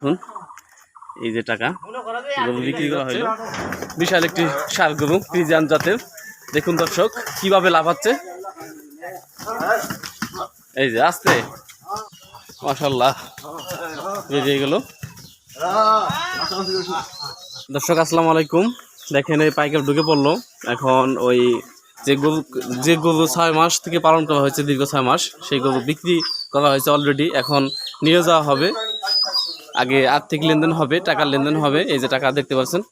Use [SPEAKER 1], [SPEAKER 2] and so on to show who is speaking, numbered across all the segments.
[SPEAKER 1] দেখুন, এই যে টাকা, গরু বিক্রি করা হলো বিশাল একটি সার গরু, ফ্রিজিয়ান জাতের। দেখুন দর্শক, কীভাবে লাফাচ্ছে এই যে আসতে মাসাল্লাহ বেরিয়ে গেল। দর্শক, আসসালামু আলাইকুম। দেখেন, এই পাইকার ঢুকে পড়ল। এখন ওই যে গরু যে গরু ছয় মাস থেকে পালন করা হয়েছে, দীর্ঘ ছয় মাস, সেই গরু বিক্রি করা হয়েছে অলরেডি এখন নিয়ে যাওয়া হবে। আগে আর্থিক লেনদেন হবে টাকার লেনদেন হবে এই যে টাকা দেখতে পাচ্ছেন।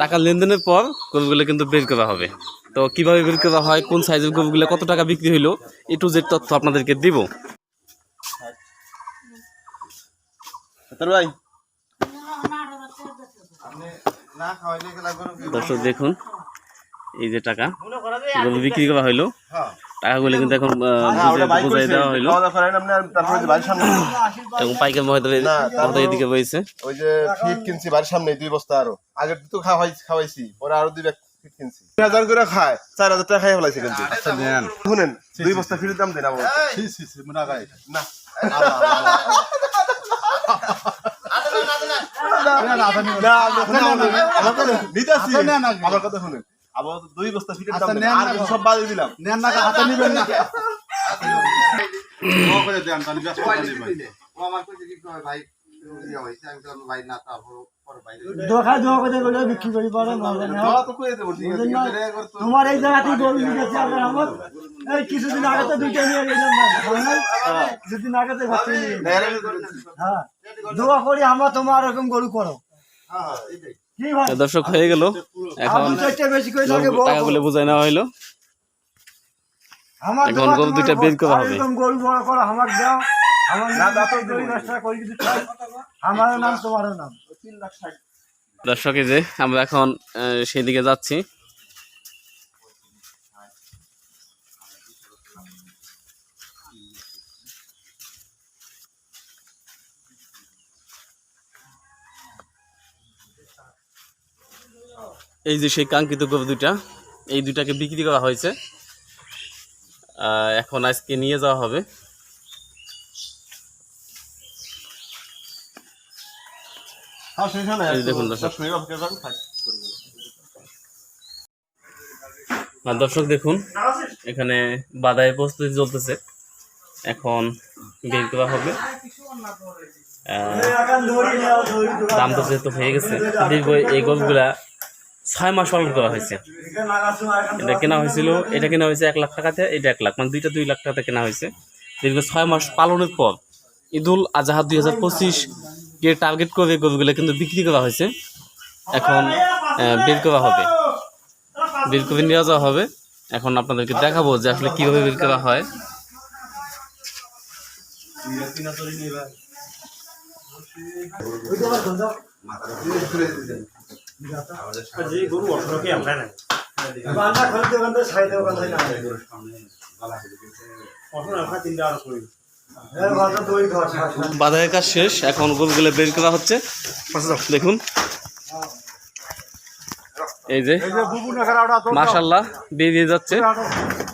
[SPEAKER 1] টাকার লেনদেনের পর গরুগুলো কিন্তু বের করা হবে। তো কীভাবে বের করা হয় কোন সাইজের গরুগুলো কত টাকা বিক্রি হইল এ টু জেড তথ্য আপনাদেরকে দিব।
[SPEAKER 2] ভাই।
[SPEAKER 1] দর্শক দেখুন এই যে টাকা গরু বিক্রি করা হইল। টাকাগুলো কিন্তু এখন বুঝাই দেওয়া হইল এবং পাইকার মহোদয় এদিকে বইছে
[SPEAKER 2] ওই যে ফিট কিনছি বাড়ির সামনে দুই বস্তা আরও আগে তো খাওয়াই খাওয়াইছি পরে আরও দুই ব্যাগ ফিট কিনছি তিন হাজার করে খায় চার হাজার টাকা খাই ফেলাইছে কিন্তু শুনেন দুই বস্তা ফিটের দাম দেন না। আমার কথা শুনেন আবার দুই বস্তা ফিটের দাম দেন আর সব বাদ দিলাম।
[SPEAKER 3] করি বুঝলেন না?
[SPEAKER 2] কিন্তু এটা করতে-
[SPEAKER 3] তোমার এই জায়গাতেই গরু নিয়েছে আপনার আমার এই কিছুদিন আগে তো দুইটা নিয়ে গেলাম কিছুদিন আগে তো।
[SPEAKER 2] হ্যাঁ।
[SPEAKER 3] হ্যাঁ। দোয়া করি আমরা তোমার এরকম গরু করো। ভাই
[SPEAKER 1] দর্শক হয়ে গেল। এখন
[SPEAKER 3] টাকা
[SPEAKER 1] টাকাগুলো বুঝাই নেওয়া হইল। এখন গরু দুইটা বের করা হবে।
[SPEAKER 3] এরকম যে আমরা এখন আমার দাও আমার নাম গরু ব্যবসা করি যদি চাই আমারও নাম তোমারও নাম
[SPEAKER 1] দর্শক এই যে আমরা এখন আহ, সেদিকে যাচ্ছি এই যে সেই কাঙ্ক্ষিত গরু দুইটা এই দুইটাকে বিক্রি করা হয়েছে। এখন আজকে নিয়ে যাওয়া হবে।
[SPEAKER 2] হ্যাঁ,
[SPEAKER 1] দেখুন দর্শক। দেখুন এখানে বাদায় প্রস্তুতি চলতেছে। এখন বের করা হবে। দাম তো যেহেতু হয়ে গেছে দীর্ঘ এই গরুগুলা ছয় মাস পালন করা হয়েছে। এটা কেনা হয়েছিল, এটা কেনা হয়েছে এক লাখ টাকাতে, এটা এক লাখ মানে দুইটা দুই লাখ টাকাতে কেনা হয়েছে। দীর্ঘ ছয় মাস পালনের পর ঈদুল আজহা দুই হাজার পঁচিশ কে টার্গেট করে গরুগুলো কিন্তু বিক্রি করা হয়েছে। এখন বের করা হবে। বের করে নিয়ে যাওয়া হবে। এখন আপনাদেরকে দেখাবো যে আসলে কীভাবে বের করা হয়।
[SPEAKER 3] বান্দা খোলে দোকান দোকান থেকে না
[SPEAKER 1] বাধায়ের কাজ শেষ এখন গরুগুলো বের করা হচ্ছে। দেখুন। এই যে মাশাল্লাহ বেরিয়ে যাচ্ছে।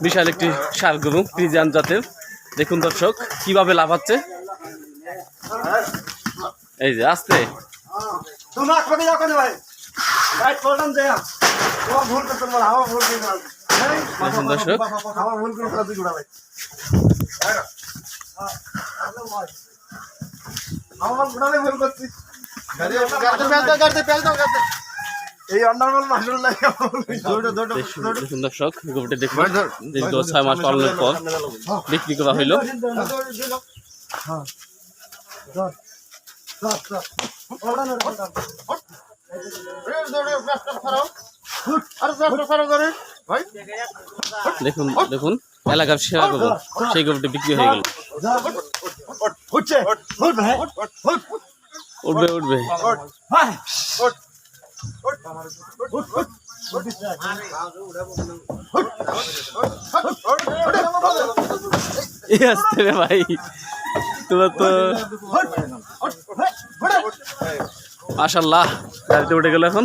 [SPEAKER 1] বিশাল একটি সার গরু ফ্রিজিয়ান জাতের। দেখুন দর্শক কীভাবে লাফাচ্ছে এই যে আসতে।
[SPEAKER 3] ভাই ভাই করলাম যে তোমার ভুল করতে পারো আমার ভুল করে
[SPEAKER 1] দর্শক।
[SPEAKER 3] আমার ভুল করে দাও দুগুড়া ভাই। আমার গুড়ালে ভুল করছি।
[SPEAKER 2] এই অন্ডারমাল মাসুল লাগে
[SPEAKER 1] দেখুন দেখুন দর্শক গরুটা দেখুন। দীর্ঘ ছয় মাস পালনের পর বিক্রি করা হইল।
[SPEAKER 3] হ্যাঁ।
[SPEAKER 1] দেখুন দেখুন, এলাকার সেরা গরু সেই গরুটি বিক্রি হয়ে গেল। উঠবে উঠবে।
[SPEAKER 3] ভাই
[SPEAKER 1] তোমরা তো মাশাল্লাহ। গাড়িতে উঠে গেল এখন।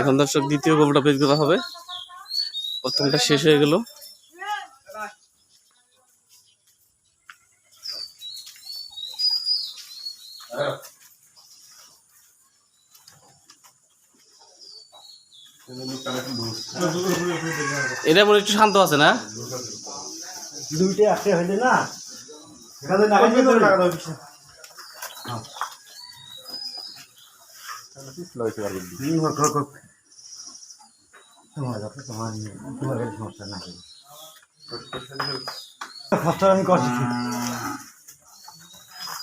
[SPEAKER 1] এখন দর্শক, দ্বিতীয় গরুটা বের করা হবে। প্রথমটা শেষ হয়ে গেল। এটা মনে হয় একটু শান্ত আছে না?
[SPEAKER 3] দুইটা আসতে হইলে না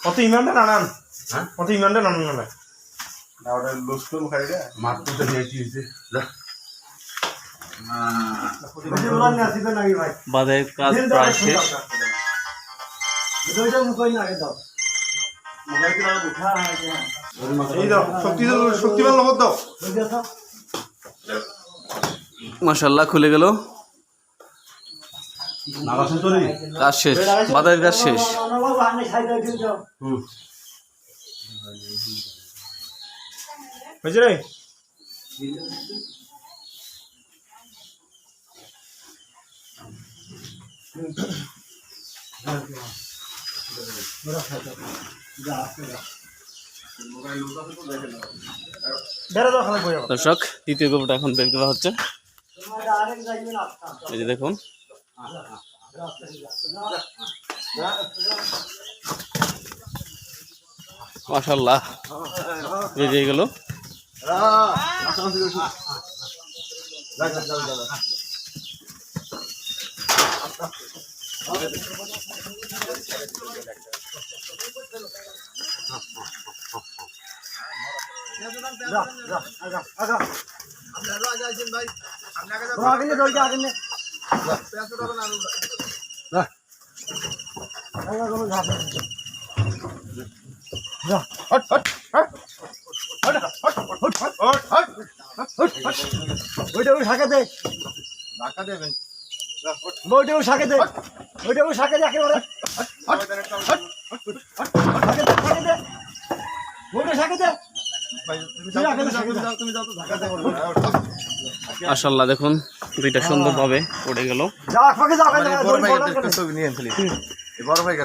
[SPEAKER 4] কত ইমানটা নানান কত ইমানটা নানান না
[SPEAKER 2] না ওটা লুস্কুল খাই রে
[SPEAKER 3] বেশি বলার না, দিবে নাকি ভাই?
[SPEAKER 1] বাঁধের কাজ প্রায় শেষ
[SPEAKER 3] দাও, দাও, দাও। দুইটা মুখই না আগে দাও। হ্যাঁ, হ্যাঁ।
[SPEAKER 4] এই দাও শক্তি শক্তিমান নগদ দাও
[SPEAKER 3] দুইটা দাও।
[SPEAKER 1] মাসাল্লাহ খুলে গেল কাজ শেষ বাঁধের কাজ শেষ
[SPEAKER 4] হয়েছে রে
[SPEAKER 1] দর্শক দ্বিতীয় গরুটা এখন বের করা হচ্ছে। এই যে দেখুন। মাসাল্লাহ বেরিয়ে গেল।
[SPEAKER 3] Hot. Hot, hot, hot, hot, hot, hot, hot, hot. ওইটা ওই শাকে দে।
[SPEAKER 2] ধাক্কা দেবেন
[SPEAKER 3] ওইটা ওই শাকে দে। ওইটা ওই শাকে দে একেবারে। শাকে দে। শাকে দে। ওইটা দে
[SPEAKER 1] মাসাল্লাহ দেখুন দুইটা সুন্দর সুন্দরভাবে পড়ে গেল।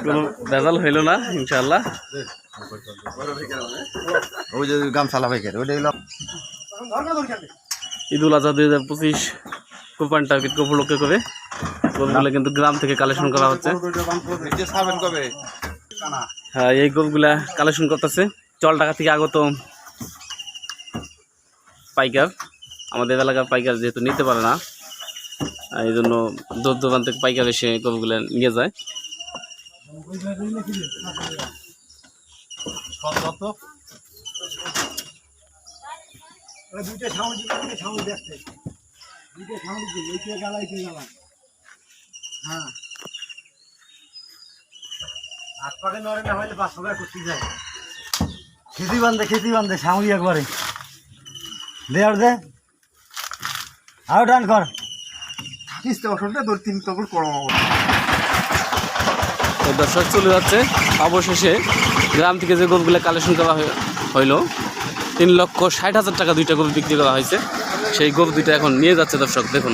[SPEAKER 3] কোনো
[SPEAKER 1] ভেজাল হইল না ইনশাল্লাহ
[SPEAKER 2] ওই যে গামছালা ভাই ওইটা
[SPEAKER 1] ঈদুল আজহা দুই হাজার পঁচিশ কোপান টার্গেট উপলক্ষে করে গরুগুলো কিন্তু গ্রাম থেকে কালেকশন করা হচ্ছে। হ্যাঁ এই গরুগুলা কালেকশন করতেছে। চল টাকা থেকে আগত পাইকার। আমাদের এলাকার পাইকার যেহেতু নিতে পারে না, এই জন্য দূর দোকান থেকে পাইকার এসে গরুগুলা নিয়ে যায়।
[SPEAKER 3] দুইটা সাউন্ড দিবে দুইটা সাউন্ড দেখতে দুইটা সাউন্ড দিবে এইটা গালা এইটা গালা। হ্যাঁ। হাত পাকে নড়ে না হইলে পাঁচশো টাকা করতে যায় খেতি বান্ধে খেতি বান্ধে সাউন্ড একবারে। দে আর দে। আরও টান কর।
[SPEAKER 4] তিন করো
[SPEAKER 1] দর্শক চলে যাচ্ছে। অবশেষে গ্রাম থেকে যে গরুগুলো কালেকশন করা হইল তিন লক্ষ ষাট হাজার টাকা দুইটা গরু বিক্রি করা হয়েছে। সেই গরু দুইটা এখন নিয়ে যাচ্ছে দর্শক, দেখুন।